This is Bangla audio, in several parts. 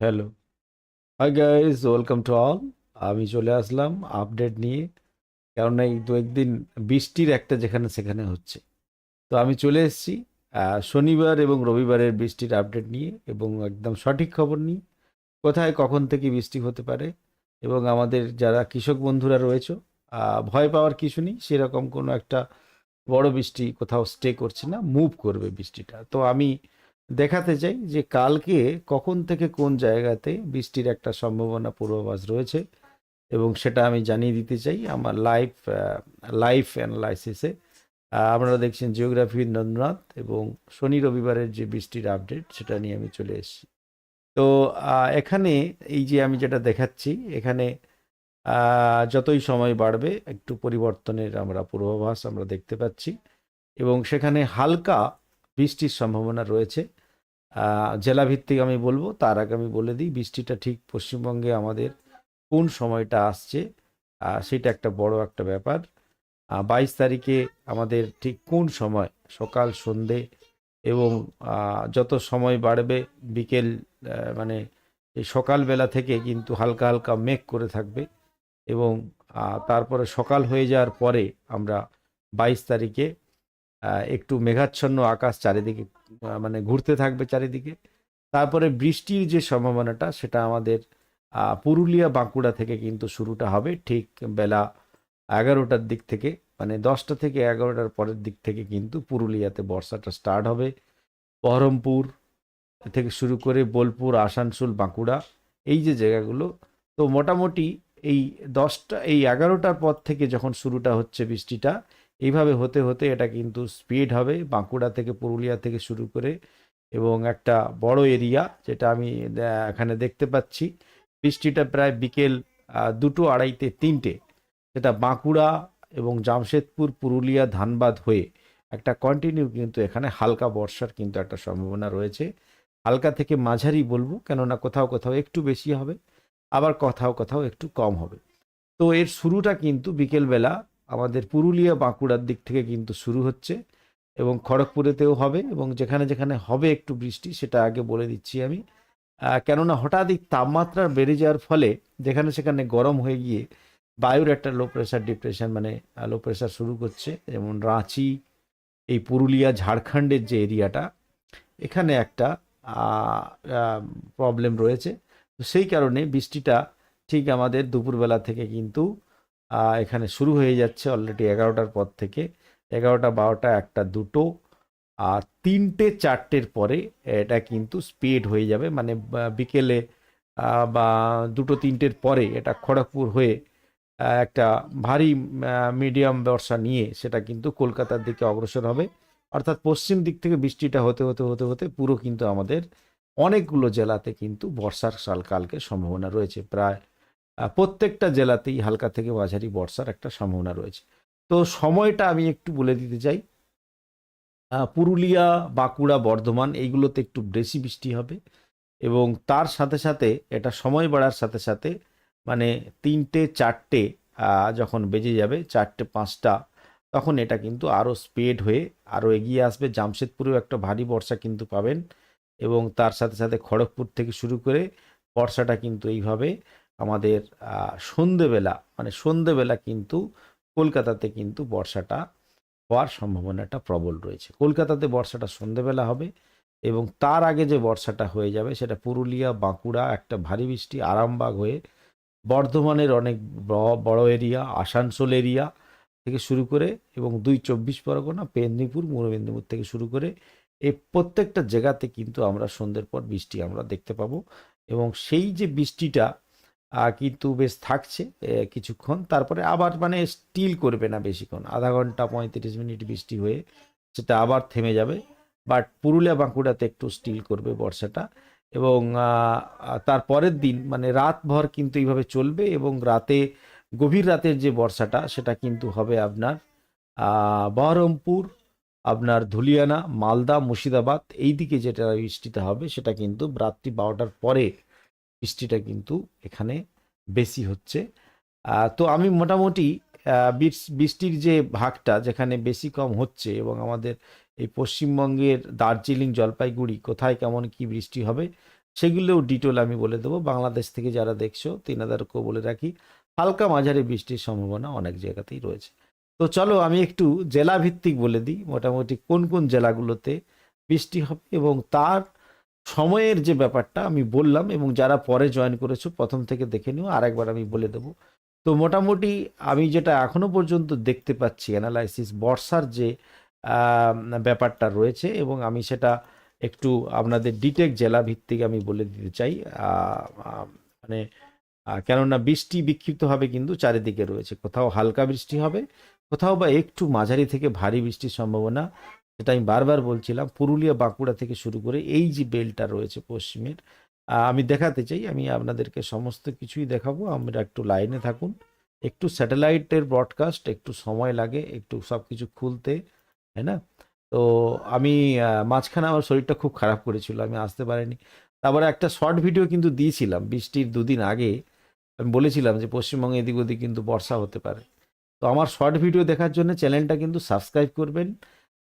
Hello. Hi guys welcome to all আমি চলে আসলাম আপডেট নিয়ে। কেননা এই দু একদিন বৃষ্টির একটা যেখানে সেখানে হচ্ছে। তো আমি চলে এসেছি শনিবার এবং রবিবারের বৃষ্টির আপডেট নিয়ে এবং একদম সঠিক খবর নিয়ে। কোথায়, কখন থেকে বৃষ্টি হতে পারে এবং আমাদের যারা কৃষক বন্ধুরা রয়েছে ভয় পাওয়ার কিছু নেই। সেরকম কোনো একটা বড় বৃষ্টি কোথাও স্টে করছে না মুভ করবে বৃষ্টিটা। তো আমি দেখাতে চাই যে কালকে কখন থেকে কোন জায়গাতে বৃষ্টির একটা সম্ভাবনা পূর্বাভাস রয়েছে এবং সেটা আমি জানিয়ে দিতে চাই আমার লাইফ লাইভ অ্যানালাইসিসে আপনারা দেখছেন জিওগ্রাফি নন্দনাথ এবং শনি রবিবারের যে বৃষ্টির আপডেট সেটা নিয়ে আমি চলে এসেছি। তো এখানে এই যে আমি যেটা দেখাচ্ছি, এখানে যতই সময় বাড়বে একটু পরিবর্তনের আমরা পূর্বাভাস আমরা দেখতে পাচ্ছি এবং সেখানে হালকা বৃষ্টির সম্ভাবনা রয়েছে। জেলাভিত্তিক আমি বলব, তার আগে আমি বলে দিই, বৃষ্টিটা ঠিক পশ্চিমবঙ্গে আমাদের কোন সময়টা আসছে সেটা একটা বড় একটা ব্যাপার। বাইশ তারিখে আমাদের ঠিক কোন সময়, সকাল, সন্ধে এবং যত সময় বাড়বে, বিকেল মানে সকালবেলা থেকে কিন্তু হালকা হালকা মেঘ করে থাকবে এবং তারপরে সকাল হয়ে যাওয়ার পরে আমরা বাইশ তারিখে একটু মেঘাচ্ছন্ন আকাশ চারিদিকে মানে ঘুরতে থাকবে চারিদিকে। তারপরে বৃষ্টির যে সম্ভাবনাটা, সেটা আমাদের পুরুলিয়া বাঁকুড়া থেকে কিন্তু শুরুটা হবে ঠিক বেলা এগারোটার দিক থেকে মানে দশটা থেকে এগারোটার পরের দিক থেকে কিন্তু পুরুলিয়াতে বর্ষাটা স্টার্ট হবে। বহরমপুর থেকে শুরু করে বোলপুর, আসানসোল, বাঁকুড়া, এই যে জায়গাগুলো, তো মোটামুটি এই দশটা, এই এগারোটার পর থেকে যখন শুরুটা হচ্ছে বৃষ্টিটা এইভাবে হতে হতে এটা কিন্তু স্পিড হবে বাঁকুড়া থেকে পুরুলিয়া থেকে শুরু করে এবং একটা বড় এরিয়া যেটা আমি এখানে দেখতে পাচ্ছি। বৃষ্টিটা প্রায় বিকেল দুটো আড়াইতে তিনটে। যেটা বাঁকুড়া এবং জামশেদপুর, পুরুলিয়া, ধানবাদ হয়ে একটা কন্টিনিউ কিন্তু এখানে হালকা বর্ষার কিন্তু একটা সম্ভাবনা রয়েছে। হালকা থেকে মাঝারি বলব, কেননা কোথাও কোথাও একটু বেশি হবে, আবার কোথাও কোথাও একটু কম হবে। তো এর শুরুটা কিন্তু বিকেলবেলা আমাদের পুরুলিয়া বাঁকুড়ার দিক থেকে কিন্তু শুরু হচ্ছে এবং খড়গপুরেতেও হবে এবং যেখানে যেখানে হবে একটু বৃষ্টি সেটা আগে বলে দিচ্ছি আমি। কেননা হঠাৎই তাপমাত্রা বেড়ে যাওয়ার ফলে যেখানে সেখানে গরম হয়ে গিয়ে বায়ুর একটা লো প্রেশার ডিপ্রেশন মানে লো প্রেশার শুরু করছে। যেমন রাঁচি, এই পুরুলিয়া, ঝাড়খণ্ডের যে এরিয়াটা, এখানে একটা প্রবলেম রয়েছে। তো সেই কারণে বৃষ্টিটা ঠিক আমাদের দুপুরবেলা থেকে কিন্তু এখানে শুরু হয়ে যাচ্ছে অলরেডি এগারোটার পর থেকে। এগারোটা, বারোটা, একটা, দুটো আর তিনটে, চারটের পরে এটা কিন্তু স্পিড হয়ে যাবে। মানে বিকেলে বা, দুটো, তিনটের পরে এটা খড়গপুর হয়ে একটা ভারী মিডিয়াম বর্ষা নিয়ে সেটা কিন্তু কলকাতার দিকে অগ্রসর হবে। অর্থাৎ পশ্চিম দিক থেকে বৃষ্টিটা হতে হতে হতে হতে পুরো কিন্তু আমাদের অনেকগুলো জেলাতে কিন্তু বর্ষার সাল কালকে সম্ভাবনা রয়েছে। প্রায় প্রত্যেকটা জেলাতেই হালকা থেকে মাঝারি বর্ষার একটা সম্ভাবনা রয়েছে। তো সময়টা আমি একটু বলে দিতে চাই। পুরুলিয়া, বাঁকুড়া, বর্ধমান এইগুলোতে একটু বেশি বৃষ্টি হবে এবং তার সাথে সাথে, এটা সময় বাড়ার সাথে সাথে মানে তিনটে, চারটে যখন বেজে যাবে, চারটে, পাঁচটা, তখন এটা কিন্তু আরও স্পিড হয়ে আরও এগিয়ে আসবে। জামশেদপুরেও একটা ভারী বর্ষা কিন্তু পাবেন এবং তার সাথে সাথে খড়গপুর থেকে শুরু করে বর্ষাটা কিন্তু এইভাবে আমাদের সন্ধেবেলা মানে সন্ধেবেলা কিন্তু কলকাতাতে কিন্তু বর্ষাটা হওয়ার সম্ভাবনাটা প্রবল রয়েছে। কলকাতাতে বর্ষাটা সন্ধেবেলা হবে এবং তার আগে যে বর্ষাটা হয়ে যাবে সেটা পুরুলিয়া, বাঁকুড়া, একটা ভারী বৃষ্টি, আরামবাগ হয়ে বর্ধমানের অনেক বড় এরিয়া, আসানসোল এরিয়া থেকে শুরু করে এবং দুই চব্বিশ পরগনা, মেদিনীপুর, পূর্ব মেদিনীপুর থেকে শুরু করে এই প্রত্যেকটা জায়গাতে কিন্তু আমরা সন্ধ্যের পর বৃষ্টি আমরা দেখতে পাবো এবং সেই যে বৃষ্টিটা কিন্তু বেশ থাকছে কিছুক্ষণ। তারপরে আবার মানে স্টিল করবে না বেশিক্ষণ। আধা ঘণ্টা পঁয়ত্রিশ মিনিট বৃষ্টি হয়ে সেটা আবার থেমে যাবে। বাট পুরুলিয়া বাঁকুড়াতে একটু স্টিল করবে বর্ষাটা। এবং তার পরের দিন মানে রাতভর কিন্তু এইভাবে চলবে এবং রাতে, গভীর রাতের যে বর্ষাটা সেটা কিন্তু হবে আপনার বহরমপুর, আপনার ধুলিয়ানা, মালদা, মুর্শিদাবাদ। এই দিকে যেটা বৃষ্টিটা হবে সেটা কিন্তু রাত্রি বারোটার পরে বৃষ্টিটা কিন্তু এখানে বেশি হচ্ছে। তো আমি মোটামুটি বৃষ্টির যে ভাগটা যেখানে বেশি কম হচ্ছে এবং আমাদের এই পশ্চিমবঙ্গের দার্জিলিং, জলপাইগুড়ি কোথায় কেমন কি বৃষ্টি হবে সেগুলোও ডিটেল আমি বলে দেবো। বাংলাদেশ থেকে যারা দেখছ, তিনাদেরকেও বলে রাখি, হালকা মাঝারি বৃষ্টির সম্ভাবনা অনেক জায়গাতেই রয়েছে। তো চলো আমি একটু জেলা ভিত্তিক বলে দিই। মোটামুটি কোন কোন জেলাগুলোতে বৃষ্টি হবে এবং তার সময়ের যে ব্যাপারটা আমি বললাম এবং যারা পরে জয়েন করেছ, প্রথম থেকে দেখে নিও আরেকবার আমি বলে দেবো। তো মোটামুটি আমি যেটা এখনও পর্যন্ত দেখতে পাচ্ছি অ্যানালাইসিস বর্ষার যে ব্যাপারটা রয়েছে এবং আমি সেটা একটু আপনাদের ডিটেক জেলা ভিত্তিক আমি বলে দিতে চাই। মানে কেননা বৃষ্টি বিক্ষিপ্তভাবে কিন্তু চারিদিকে রয়েছে। কোথাও হালকা বৃষ্টি হবে, কোথাও বা একটু মাঝারি থেকে ভারী বৃষ্টির সম্ভাবনা যেটা আমি বারবার বলছিলাম, পুরুলিয়া বাঁকুড়া থেকে শুরু করে এই যে বেলটা রয়েছে পশ্চিমের আমি দেখাতে চাই, আমি আপনাদেরকে সমস্ত কিছুই দেখাবো, আমরা একটু লাইনে থাকুন, একটু স্যাটেলাইটের ব্রডকাস্ট একটু সময় লাগে, একটু সব কিছু খুলতে, তাই না? তো আমি মাঝখানে আমার শরীরটা খুব খারাপ করেছিল, আমি আসতে পারিনি। তারপরে একটা শর্ট ভিডিও কিন্তু দিয়েছিলাম, বৃষ্টির দুদিন আগে, আমি বলেছিলাম যে পশ্চিমবঙ্গে এদিক ওদিক কিন্তু বর্ষা হতে পারে। তো আমার শর্ট ভিডিও দেখার জন্য চ্যানেলটা কিন্তু সাবস্ক্রাইব করবেন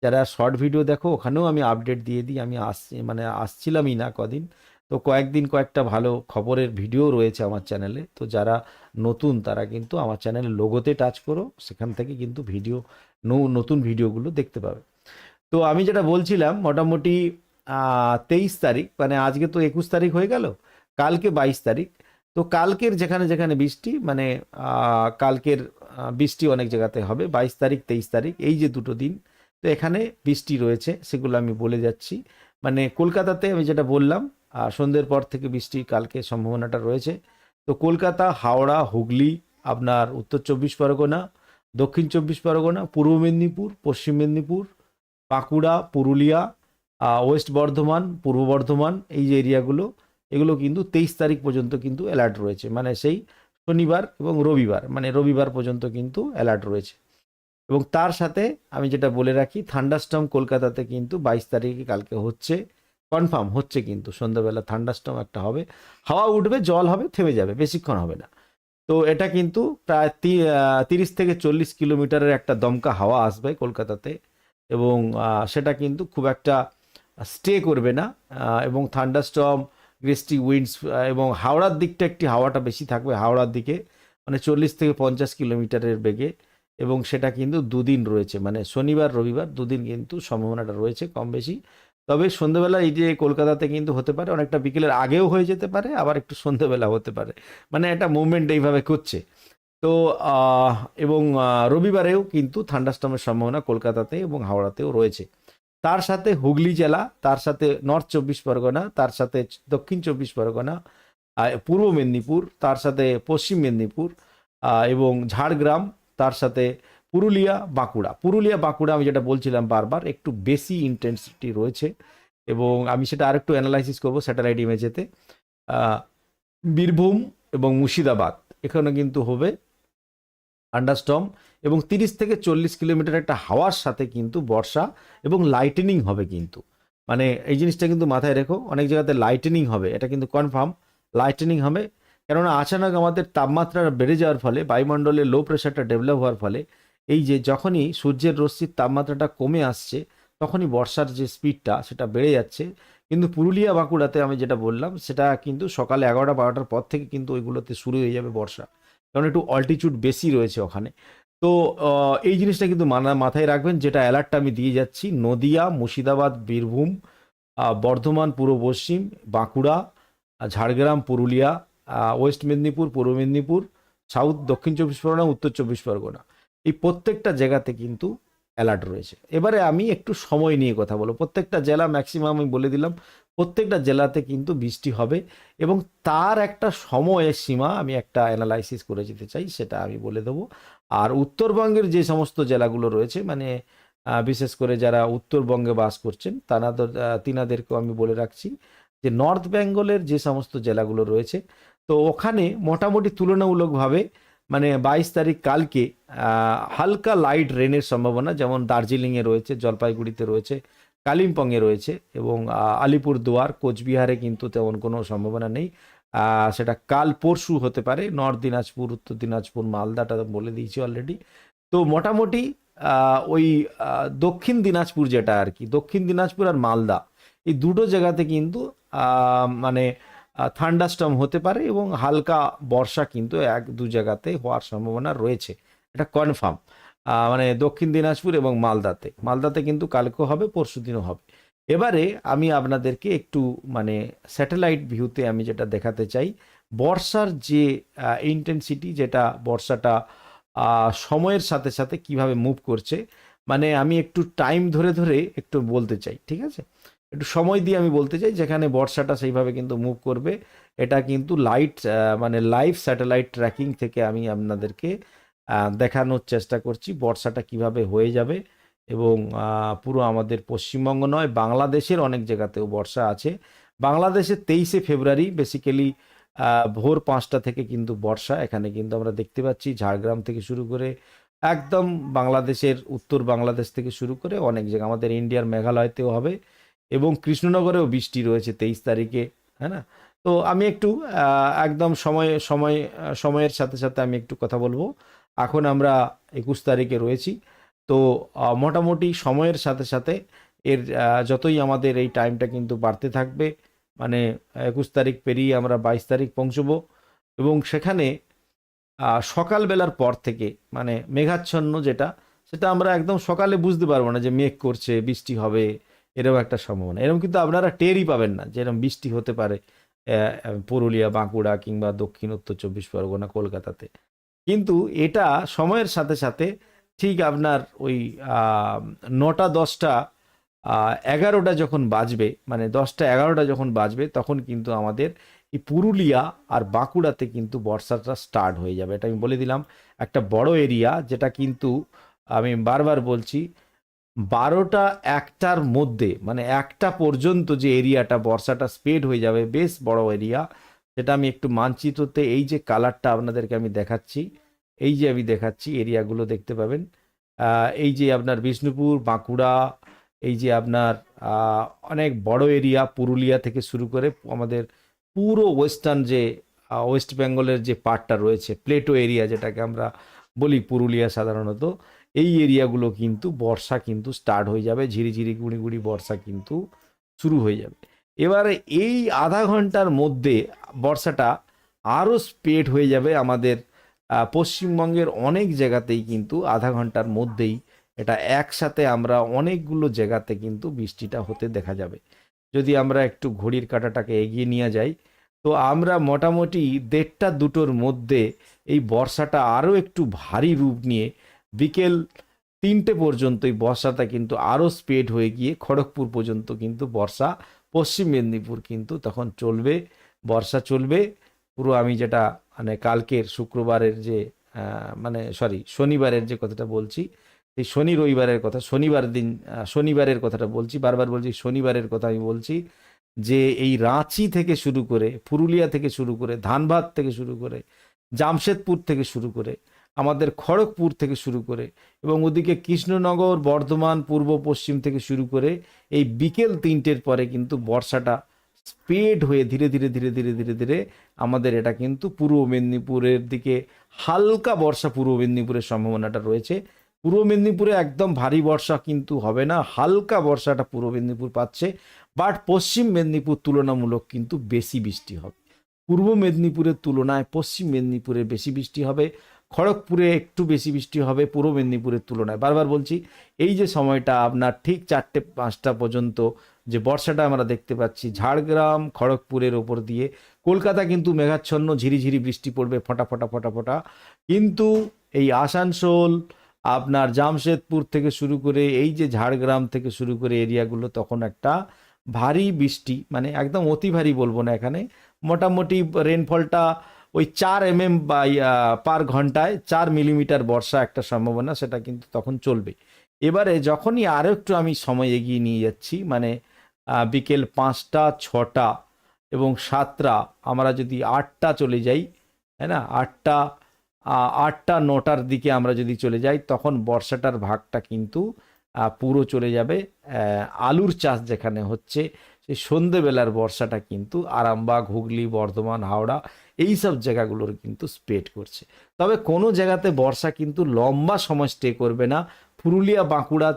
যারা শর্ট ভিডিও দেখো, ওখানেও আমি আপডেট দিয়ে দিই। আমি আসছি মানে আসছিলামই না কদিন। তো কয়েকদিন কয়েকটা ভালো খবরের ভিডিও রয়েছে আমার চ্যানেলে তো যারা নতুন, তারা কিন্তু আমার চ্যানেলে লোগোতে টাচ করো। সেখান থেকে কিন্তু ভিডিও নতুন ভিডিওগুলো দেখতে পাবে। তো আমি যেটা বলছিলাম, মোটামুটি তেইশ তারিখ মানে আজকে তো একুশ তারিখ হয়ে গেল, কালকে বাইশ তারিখ। তো কালকের যেখানে যেখানে বৃষ্টি মানে কালকের বৃষ্টি অনেক জায়গাতে হবে। বাইশ তারিখ, তেইশ তারিখ, এই যে দুটো দিন তো এখানে বৃষ্টি রয়েছে, সেগুলো আমি বলে যাচ্ছি। মানে কলকাতাতে আমি যেটা বললাম সন্ধ্যের পর থেকে বৃষ্টি কালকে সম্ভাবনাটা রয়েছে। তো কলকাতা, হাওড়া, হুগলি, আপনার উত্তর চব্বিশ পরগনা, দক্ষিণ চব্বিশ পরগনা, পূর্ব মেদিনীপুর, পশ্চিম মেদিনীপুর, বাঁকুড়া, পুরুলিয়া ওয়েস্ট বর্ধমান, পূর্ব বর্ধমান, এই যে এরিয়াগুলো, এগুলো কিন্তু তেইশ তারিখ পর্যন্ত কিন্তু অ্যালার্ট রয়েছে। মানে সেই শনিবার এবং রবিবার মানে রবিবার পর্যন্ত কিন্তু অ্যালার্ট রয়েছে। এবং তার সাথে আমি যেটা বলে রাখি থান্ডারস্টম কলকাতাতে কিন্তু বাইশ তারিখে কালকে হচ্ছে কনফার্ম হচ্ছে কিন্তু। সন্ধ্যাবেলা থান্ডারস্টম একটা হবে। হাওয়া উঠবে, জল হবে, থেমে যাবে, বেশিক্ষণ হবে না। তো এটা কিন্তু প্রায় তিরিশ থেকে চল্লিশ কিলোমিটারের একটা দমকা হাওয়া আসবে কলকাতাতে এবং সেটা কিন্তু খুব একটা স্টে করবে না এবং থান্ডারস্টর্ম গ্রেস্টি উইন্ডস এবং হাওড়ার দিকটা একটি হাওয়াটা বেশি থাকবে। হাওড়ার দিকে মানে চল্লিশ থেকে পঞ্চাশ কিলোমিটারের বেগে এবং সেটা কিন্তু দুদিন রয়েছে মানে শনিবার, রবিবার দুদিন কিন্তু সম্ভাবনাটা রয়েছে কম বেশি। তবে সন্ধ্যেবেলা এই যে কলকাতাতে কিন্তু হতে পারে, অনেকটা বিকেলের আগেও হয়ে যেতে পারে, আবার একটু সন্ধ্যেবেলা হতে পারে। মানে একটা মুভমেন্ট এইভাবে করছে। তো এবং রবিবারেও কিন্তু থান্ডারস্টর্মের সম্ভাবনা কলকাতাতে এবং হাওড়াতেও রয়েছে। তার সাথে হুগলি জেলা, তার সাথে নর্থ চব্বিশ পরগনা, তার সাথে দক্ষিণ চব্বিশ পরগনা পূর্ব মেদিনীপুর, তার সাথে পশ্চিম মেদিনীপুর এবং ঝাড়গ্রাম তার সাথে পুরুলিয়া বাঁকুড়া। পুরুলিয়া বাঁকুড়া আমি যেটা বলছিলাম বারবার, একটু বেশি ইন্টেন্সিটি রয়েছে এবং আমি সেটা আরেকটু অ্যানালাইসিস করব স্যাটেলাইট ইমেজেতে বীরভূম এবং মুর্শিদাবাদ, এখানে কিন্তু হবে আন্ডারস্টম এবং তিরিশ থেকে চল্লিশ কিলোমিটার একটা হাওয়ার সাথে কিন্তু বর্ষা এবং লাইটেনিং হবে কিন্তু। মানে এই জিনিসটা কিন্তু মাথায় রেখো, অনেক জায়গাতে লাইটেনিং হবে, এটা কিন্তু কনফার্ম লাইটেনিং হবে কেননা আচানক আমাদের তাপমাত্রা বেড়ে যাওয়ার ফলে, বায়ুমণ্ডলে লো প্রেশারটা ডেভেলপ হওয়ার ফলে, এই যে যখনই সূর্যের রশ্মির তাপমাত্রাটা কমে আসছে, তখনই বর্ষার যে স্পিডটা সেটা বেড়ে যাচ্ছে। কিন্তু পুরুলিয়া বাঁকুড়াতে আমি যেটা বললাম, সেটা কিন্তু সকালে এগারোটা, বারোটার পর থেকে কিন্তু ওইগুলোতে শুরু হয়ে যাবে বর্ষা। কারণ একটু অল্টিটিউড বেশি রয়েছে ওখানে। তো এই জিনিসটা কিন্তু মানা, মাথায় রাখবেন, যেটা অ্যালার্টটা আমি দিয়ে যাচ্ছি, নদিয়া, মুর্শিদাবাদ, বীরভূম বর্ধমান, পূর্ব পশ্চিম, বাঁকুড়া, ঝাড়গ্রাম, পুরুলিয়া ওয়েস্ট মেদিনীপুর, পূর্ব মেদিনীপুর, সাউথ, দক্ষিণ চব্বিশ পরগনা, উত্তর চব্বিশ পরগনা। এই প্রত্যেকটা জায়গাতে কিন্তু অ্যালার্ট রয়েছে। এবারে আমি একটু সময় নিয়ে কথা বলব। প্রত্যেকটা জেলা ম্যাক্সিমাম আমি বলে দিলাম, প্রত্যেকটা জেলাতে কিন্তু বৃষ্টি হবে এবং তার একটা সময়ের সীমা আমি একটা অ্যানালাইসিস করে যেতে চাই, সেটা আমি বলে দেবো। আর উত্তরবঙ্গের যে সমস্ত জেলাগুলো রয়েছে মানে বিশেষ করে যারা উত্তরবঙ্গে বাস করছেন, তানাদের তিনাদেরকেও আমি বলে রাখছি যে নর্থ বেঙ্গলের যে সমস্ত জেলাগুলো রয়েছে তো ওখানে মোটামুটি তুলনামূলকভাবে মানে বাইশ তারিখ কালকে হালকা লাইট রেনের সম্ভাবনা যেমন দার্জিলিংয়ে রয়েছে জলপাইগুড়িতে রয়েছে কালিম্পংয়ে রয়েছে এবং আহ, আলিপুরদুয়ার কোচবিহারে কিন্তু তেমন কোনো সম্ভাবনা নেই। সেটা কাল পরশু হতে পারে নর্থ দিনাজপুর উত্তর দিনাজপুর মালদাটা বলে দিয়েছি অলরেডি তো মোটামুটি ওই দক্ষিণ দিনাজপুর যেটা আর কি দক্ষিণ দিনাজপুর আর মালদা এই দুটো জায়গাতে কিন্তু মানে থান্ডাস্টম হতে পারে এবং হালকা বর্ষা কিন্তু এক দু জায়গাতে হওয়ার সম্ভাবনা রয়েছে। এটা কনফার্ম মানে দক্ষিণ দিনাজপুর এবং মালদাতে। মালদাতে কিন্তু কালকেও হবে, পরশু দিনও হবে। এবারে আমি আপনাদেরকে একটু মানে স্যাটেলাইট ভিউতে আমি যেটা দেখাতে চাই, বর্ষার যে ইন্টেন্সিটি যেটা বর্ষাটা সময়ের সাথে সাথে কীভাবে মুভ করছে মানে আমি একটু টাইম ধরে ধরে একটু বলতে চাই, ঠিক আছে? একটু সময় দিয়ে আমি বলতে চাই, যেখানে বর্ষাটা সেইভাবে কিন্তু মুভ করবে। এটা কিন্তু লাইট মানে লাইভ স্যাটেলাইট ট্র্যাকিং থেকে আমি আপনাদেরকে দেখানোর চেষ্টা করছি বর্ষাটা কীভাবে হয়ে যাবে। এবং পুরো আমাদের পশ্চিমবঙ্গ নয়, বাংলাদেশের অনেক জায়গাতেও বর্ষা আছে। বাংলাদেশের তেইশে ফেব্রুয়ারি বেসিক্যালি ভোর পাঁচটা থেকে কিন্তু বর্ষা। এখানে কিন্তু আমরা দেখতে পাচ্ছি ঝাড়গ্রাম থেকে শুরু করে একদম বাংলাদেশের, উত্তর বাংলাদেশ থেকে শুরু করে অনেক জায়গা। আমাদের ইন্ডিয়ার মেঘালয়তেও হবে। এবং কৃষ্ণনগরেও বৃষ্টি রয়েছে তেইশ তারিখে হ্যাঁ না? তো আমি একটু একদম সময় সময় সময়ের সাথে সাথে আমি একটু কথা বলব। এখন আমরা একুশ তারিখে রয়েছি, তো মোটামুটি সময়ের সাথে সাথে এর যতই আমাদের এই টাইমটা কিন্তু বাড়তে থাকবে মানে একুশ তারিখ পেরিয়ে আমরা বাইশ তারিখ পৌঁছবো এবং সেখানে সকালবেলার পর থেকে মানে মেঘাচ্ছন্ন যেটা, সেটা আমরা একদম সকালে বুঝতে পারব না যে মেঘ করছে, বৃষ্টি হবে এরকম একটা সম্ভাবনা। এরকম কিন্তু আপনারা টেরই পাবেন না যে এরকম বৃষ্টি হতে পারে পুরুলিয়া, বাঁকুড়া কিংবা দক্ষিণ, উত্তর চব্বিশ পরগনা, কলকাতাতে। কিন্তু এটা সময়ের সাথে সাথে ঠিক আপনার ওই নটা দশটা এগারোটা যখন বাজবে মানে দশটা এগারোটা যখন বাজবে, তখন কিন্তু আমাদের এই পুরুলিয়া আর বাঁকুড়াতে কিন্তু বর্ষাটা স্টার্ট হয়ে যাবে। এটা আমি বলে দিলাম, একটা বড় এরিয়া যেটা কিন্তু আমি বারবার বলছি বারোটা একটার মধ্যে মানে একটা পর্যন্ত যে এরিয়াটা, বর্ষাটা স্প্রেড হয়ে যাবে, বেশ বড় এরিয়া সেটা আমি একটু মানচিত্রতে, এই যে কালারটা আপনাদেরকে আমি দেখাচ্ছি, এই যে আমি দেখাচ্ছি এরিয়াগুলো দেখতে পাবেন। এই যে আপনার বিষ্ণুপুর, বাঁকুড়া, এই যে আপনার অনেক বড় এরিয়া পুরুলিয়া থেকে শুরু করে আমাদের পুরো ওয়েস্টার্ন যে ওয়েস্ট বেঙ্গলের যে পার্টটা রয়েছে প্লেটো এরিয়া যেটাকে আমরা বলি পুরুলিয়া সাধারণত। এই এরিয়াগুলো কিন্তু বর্ষা কিন্তু স্টার্ট হয়ে যাবে, ঝিরিঝিরি, গুঁড়ি গুঁড়ি বর্ষা কিন্তু শুরু হয়ে যাবে। এবারে এই আধা ঘণ্টার মধ্যে বর্ষাটা আরও স্প্রেড হয়ে যাবে আমাদের পশ্চিমবঙ্গের অনেক জায়গাতেই কিন্তু আধা ঘণ্টার মধ্যেই এটা একসাথে আমরা অনেকগুলো জায়গাতে কিন্তু বৃষ্টিটা হতে দেখা যাবে। যদি আমরা একটু ঘড়ির কাঁটাটাকে এগিয়ে নিয়ে যাই, তো আমরা মোটামুটি দেড়টা দুটোর মধ্যে এই বর্ষাটা আরও একটু ভারী রূপ নিয়ে বিকেল তিনটে পর্যন্ত এই বর্ষাটা কিন্তু আরও স্প্রেড হয়ে গিয়ে খড়গপুর পর্যন্ত কিন্তু বর্ষা, পশ্চিম মেদিনীপুর কিন্তু তখন চলবে, বর্ষা চলবে। পুরো আমি যেটা মানে কালকের শুক্রবারের যে মানে সরি শনিবারের যে কথাটা বলছি, এই শনি রবিবারের কথা, শনিবার দিন শনিবারের কথাটা বলছি, বারবার বলছি শনিবারের কথা আমি বলছি যে এই রাঁচি থেকে শুরু করে, পুরুলিয়া থেকে শুরু করে, ধানবাদ থেকে শুরু করে, জামশেদপুর থেকে শুরু করে আমাদের খড়গপুর থেকে শুরু করে এবং ওদিকে কৃষ্ণনগর, বর্ধমান, পূর্ব, পশ্চিম থেকে শুরু করে এই বিকেল তিনটের পরে কিন্তু বর্ষাটা স্প্রেড হয়ে ধীরে ধীরে ধীরে ধীরে ধীরে ধীরে আমাদের এটা কিন্তু পূর্ব মেদিনীপুরের দিকে হালকা বর্ষা পূর্ব মেদিনীপুরের সম্ভাবনাটা রয়েছে। পূর্ব মেদিনীপুরে একদম ভারী বর্ষা কিন্তু হবে না, হালকা বর্ষাটা পূর্ব মেদিনীপুর পাচ্ছে, বাট পশ্চিম মেদিনীপুর তুলনামূলক কিন্তু বেশি বৃষ্টি হবে। পূর্ব মেদিনীপুরের তুলনায় পশ্চিম মেদিনীপুরে বেশি বৃষ্টি হবে খড়গপুরে একটু বেশি বৃষ্টি হবে পূর্ব মেদিনীপুরের তুলনায়। বারবার বলছি, এই যে সময়টা আপনার ঠিক চারটে পাঁচটা পর্যন্ত যে বর্ষাটা আমরা দেখতে পাচ্ছি, ঝাড়গ্রাম, খড়গপুরের ওপর দিয়ে, কলকাতা কিন্তু মেঘাচ্ছন্ন, ঝিরিঝিরি বৃষ্টি পড়বে ফটা ফটা ফটা ফটা। কিন্তু এই আসানসোল, আপনার জামশেদপুর থেকে শুরু করে, এই যে ঝাড়গ্রাম থেকে শুরু করে এরিয়াগুলো, তখন একটা ভারী বৃষ্টি মানে একদম অতি ভারী বলব না এখানে। মোটামুটি রেনফলটা ওই চার এম এম বাই পার ঘন্টায় চার মিলিমিটার বর্ষা একটা সম্ভাবনা, সেটা কিন্তু তখন চলবে এবারে যখনই আরও একটু আমি সময় এগিয়ে নিয়ে যাচ্ছি মানে বিকেল পাঁচটা, ছটা এবং সাতটা, আমরা যদি আটটা চলে যাই, তাই না? আটটা আটটা, নটার দিকে আমরা যদি চলে যাই, তখন বর্ষাটার ভাগটা কিন্তু পুরো চলে যাবে। আলুর চাষ যেখানে হচ্ছে, সেই সন্ধেবেলার বর্ষাটা কিন্তু আরামবাগ, হুগলি, বর্ধমান, হাওড়া এই সব জায়গাগুলোর কিন্তু স্প্রেড করছে। তবে কোনো জায়গাতে বর্ষা কিন্তু লম্বা সময় স্টে করবে না। পুরুলিয়া, বাঁকুড়া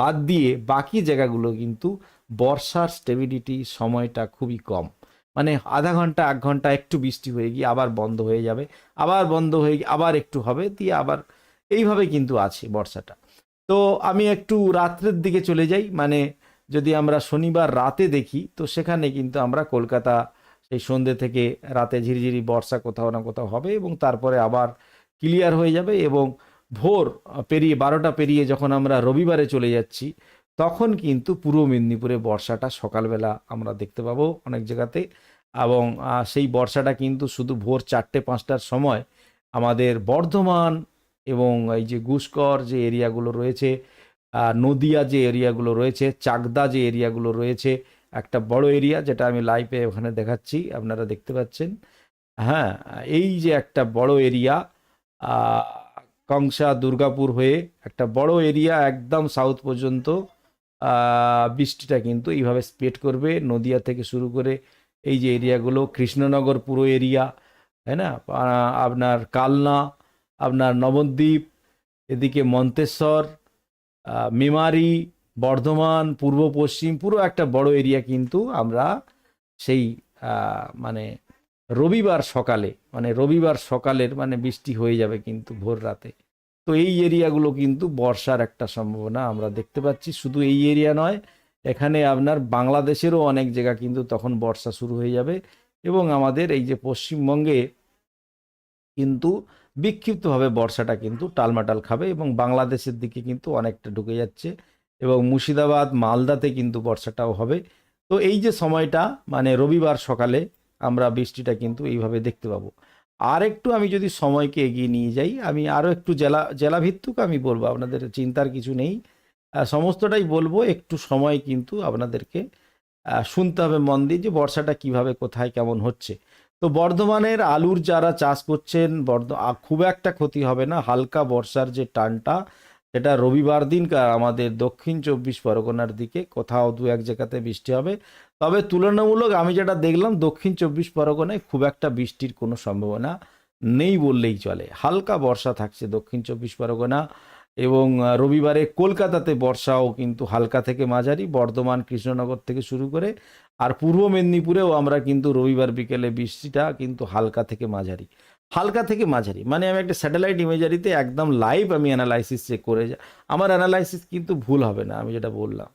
বাদ দিয়ে বাকি জায়গাগুলো কিন্তু বর্ষার স্টেবিলিটি সময়টা খুবই কম। মানে আধা ঘণ্টা, এক ঘণ্টা একটু বৃষ্টি হয়ে গিয়ে আবার বন্ধ হয়ে যাবে। আবার বন্ধ হয়ে গিয়ে আবার একটু হবে, দিয়ে আবার এইভাবে কিন্তু আছে বর্ষাটা। তো আমি একটু রাত্রের দিকে চলে যাই মানে যদি আমরা শনিবার রাতে দেখি, তো সেখানে কিন্তু আমরা কলকাতা সেই সন্ধ্যে থেকে রাতে ঝিরিঝিরি বর্ষা কোথাও না কোথাও হবে এবং তারপরে আবার ক্লিয়ার হয়ে যাবে এবং ভোর পেরিয়ে, বারোটা পেরিয়ে যখন আমরা রবিবারে চলে যাচ্ছি, তখন কিন্তু পূর্ব মেদিনীপুরে বর্ষাটা সকালবেলা আমরা দেখতে পাবো অনেক জায়গাতে এবং সেই বর্ষাটা কিন্তু শুধু ভোর চারটে পাঁচটার সময় আমাদের বর্ধমান এবং এই যে গুসকর যে এরিয়াগুলো রয়েছে নদিয়া যে এরিয়াগুলো রয়েছে, চাকদা যে এরিয়াগুলো রয়েছে, একটা বড় এরিয়া যেটা আমি লাইভে ওখানে দেখাচ্ছি, আপনারা দেখতে পাচ্ছেন। হ্যাঁ এই যে একটা বড় এরিয়া কংসা দুর্গাপুর হয়ে একটা বড় এরিয়া একদম সাউথ পর্যন্ত বৃষ্টিটা কিন্তু এইভাবে স্প্রেড করবে। নদিয়া থেকে শুরু করে এই যে এরিয়াগুলো, কৃষ্ণনগর পুরো এরিয়া, তাই না? আপনার কালনা আপনার নবদ্বীপ, এদিকে মন্তেশ্বর মেমারি, বর্ধমান, পূর্ব পশ্চিম, পুরো একটা বড় এরিয়া কিন্তু আমরা সেই মানে রবিবার সকালে মানে রবিবার সকালের মানে বৃষ্টি হয়ে যাবে কিন্তু ভোর রাতে। তো এই এরিয়াগুলো কিন্তু বর্ষার একটা সম্ভাবনা আমরা দেখতে পাচ্ছি। শুধু এই এরিয়া নয়, এখানে আপনার বাংলাদেশেরও অনেক জায়গা কিন্তু তখন বর্ষা শুরু হয়ে যাবে এবং আমাদের এই যে পশ্চিমবঙ্গে কিন্তু বিক্ষিপ্তভাবে বর্ষাটা কিন্তু টালমাটাল খাবে এবং বাংলাদেশের দিকে কিন্তু অনেকটা ঢুকে যাচ্ছে এবং মুর্শিদাবাদ, মালদাতে কিন্তু বর্ষাটাও হবে। তো এই যে সময়টা মানে রবিবার সকালে আমরা বৃষ্টিটা কিন্তু এইভাবে দেখতে পাবো। আর একটু আমি যদি সময়কে এগিয়ে নিয়ে যাই, আমি আরও একটু জেলা জেলা ভিত্তিক আমি বলব, আপনাদের চিন্তার কিছু নেই। সমস্তটাই বলব, একটু সময় কিন্তু আপনাদেরকে শুনতে হবে মন দিয়ে যে বর্ষাটা কীভাবে, কোথায়, কেমন হচ্ছে। তো বর্ধমানের আলুর যারা চাষ করছেন, বর্ধ খুব একটা ক্ষতি হবে না। হালকা বর্ষার যে টানটা, সেটা রবিবার দিন, কা- আমাদের দক্ষিণ চব্বিশ পরগনার দিকে, কোথাও দু এক জায়গাতে বৃষ্টি হবে। তবে তুলনামূলক আমি যেটা দেখলাম, দক্ষিণ চব্বিশ পরগনায় খুব একটা বৃষ্টির কোনো সম্ভাবনা নেই বললেই চলে। হালকা বর্ষা থাকছে দক্ষিণ চব্বিশ পরগনা এবং রবিবারে কলকাতাতে বর্ষাও কিন্তু হালকা থেকে মাঝারি। বর্ধমান, কৃষ্ণনগর থেকে শুরু করে আর পূর্ব মেদিনীপুরেও আমরা কিন্তু রবিবার বিকেলে বৃষ্টিটা কিন্তু হালকা থেকে মাঝারি। হালকা থেকে মাঝারি। মানে আমি একটা স্যাটেলাইট ইমেজারিতে একদম লাইভ আমি অ্যানালাইসিস চেক করে যা- আমার অ্যানালাইসিস কিন্তু ভুল হবে না, আমি যেটা বললাম।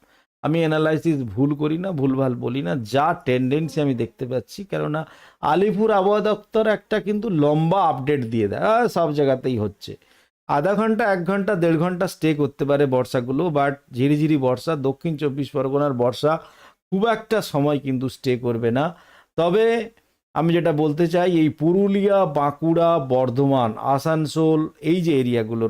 আমি অ্যানালাইসিস ভুল করি না, ভুলভাল বলি না, যা টেন্ডেন্সি আমি দেখতে পাচ্ছি। কেননা আলিপুর আবহাওয়া দপ্তর একটা কিন্তু লম্বা আপডেট দিয়ে দেয়। সব জায়গাতেই হচ্ছে। আধা ঘণ্টা, এক ঘণ্টা, দেড় ঘণ্টা স্টে করতে পারে বর্ষাগুলো বাট ঝিরিঝিরি বর্ষা, দক্ষিণ চব্বিশ পরগনার বর্ষা খুব একটা সময় কিন্তু স্টে করবে না। তবে আমি যেটা বলতে চাই, এই পুরুলিয়া, বাঁকুড়া, বর্ধমান, আসানসোল, এই যে এরিয়াগুলো